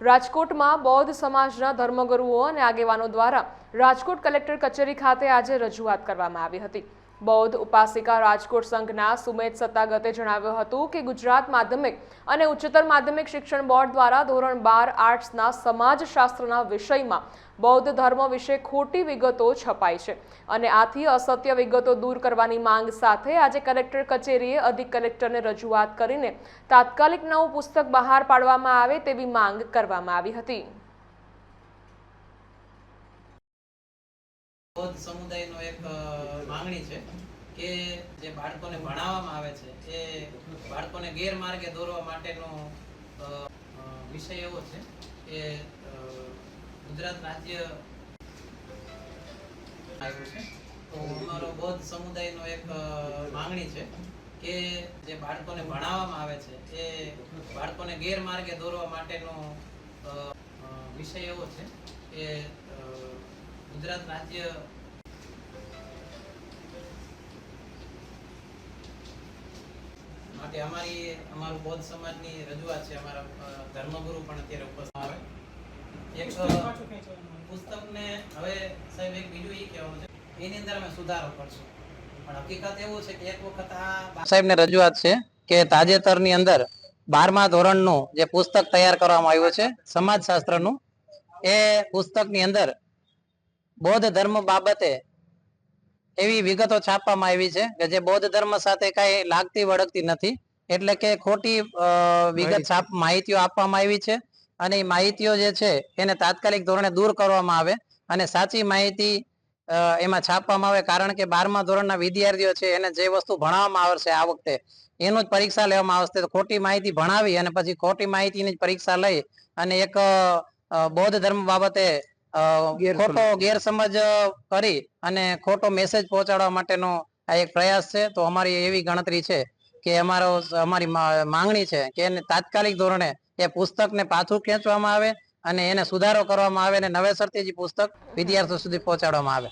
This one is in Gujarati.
રાજકોટમાં બૌદ્ધ સમાજના ધર્મગુરુઓ અને આગેવાનો દ્વારા રાજકોટ કલેક્ટર કચેરી ખાતે આજે રજૂઆત કરવામાં આવી હતી. બૌદ્ધ ઉપાસિકા રાજકોટ સંઘના સુમેધ સત્તાગતે જણાવ્યું હતું કે ગુજરાત માધ્યમિક અને ઉચ્ચતર માધ્યમિક શિક્ષણ બોર્ડ દ્વારા ધોરણ બાર આર્ટ્સના સમાજશાસ્ત્રના વિષયમાં બૌદ્ધ ધર્મ વિશે ખોટી વિગતો છપાઈ છે અને આથી અસત્ય વિગતો દૂર કરવાની માંગ સાથે આજે કલેક્ટર કચેરીએ અધિક કલેક્ટરને રજૂઆત કરીને તાત્કાલિક નવું પુસ્તક બહાર પાડવામાં આવે તેવી માંગ કરવામાં આવી હતી. બૌદ્ધ સમુદાયનો એક માંગણી છે કે જે બાળકોને ભણાવવામાં આવે છે, એ બાળકોને ગેરમાર્ગે દોરવા માટેનો વિષય એવો છે કે ગુજરાત રાજ્ય આવ્યું છે. તો અમારો બૌદ્ધ સમુદાયનો એક માંગણી છે કે જે બાળકોને ભણાવવામાં આવે છે, એ બાળકોને ગેરમાર્ગે દોરવા માટેનો વિષય એવો છે કે ગુજરાત રાજ્ય માટે અમારી, અમારું બૌદ્ધ સમાજની રજૂઆત છે, અમારા ધર્મગુરુ પણ અત્યારે ઉપસ્થિત આવે એક પુસ્તકને હવે સાહેબ એક બીજું એ કહેવાનું છે, એની અંદર અમે સુધારો કરશું. પણ હકીકત એવું છે કે એક વખત આ સાહેબને રજૂઆત છે કે તાજેતરની અંદર બારમા ધોરણનું જે પુસ્તક તૈયાર કરવામાં આવ્યું છે, સમાજશાસ્ત્રનું, એ પુસ્તકની અંદર બૌદ્ધ ધર્મ બાબતે એવી વિગતો છાપવામાં આવી છે કે જે બૌદ્ધ ધર્મ સાથે કઈ લાગતી વળગતી નથી. એટલે કે ખોટી વિગત છાપ માહિતીઓ આપવામાં આવી છે અને એ માહિતીઓ જે છે એને તાત્કાલિક ધોરણે દૂર કરવામાં આવે અને સાચી માહિતી એમાં છાપવામાં આવે કારણ કે બારમા ધોરણના વિદ્યાર્થીઓ છે એને જે વસ્તુ ભણાવવામાં આવશે આ વખતે એનું જ પરીક્ષા લેવામાં આવશે. તો ખોટી માહિતી ભણાવી અને પછી ખોટી માહિતીની જ પરીક્ષા લઈ અને એક બૌદ્ધ ધર્મ બાબતે ખોટો ગેરસમજ કરી અને ખોટો મેસેજ પહોંચાડવા માટેનો આ એક પ્રયાસ છે. તો અમારી એવી ગણતરી છે કે અમારો અમારી માંગણી છે કે એને તાત્કાલિક ધોરણે એ પુસ્તકને પાછું ખેંચવામાં આવે અને એને સુધારો કરવામાં આવે અને નવેસરથી જ પુસ્તક વિદ્યાર્થીઓ સુધી પહોંચાડવામાં આવે.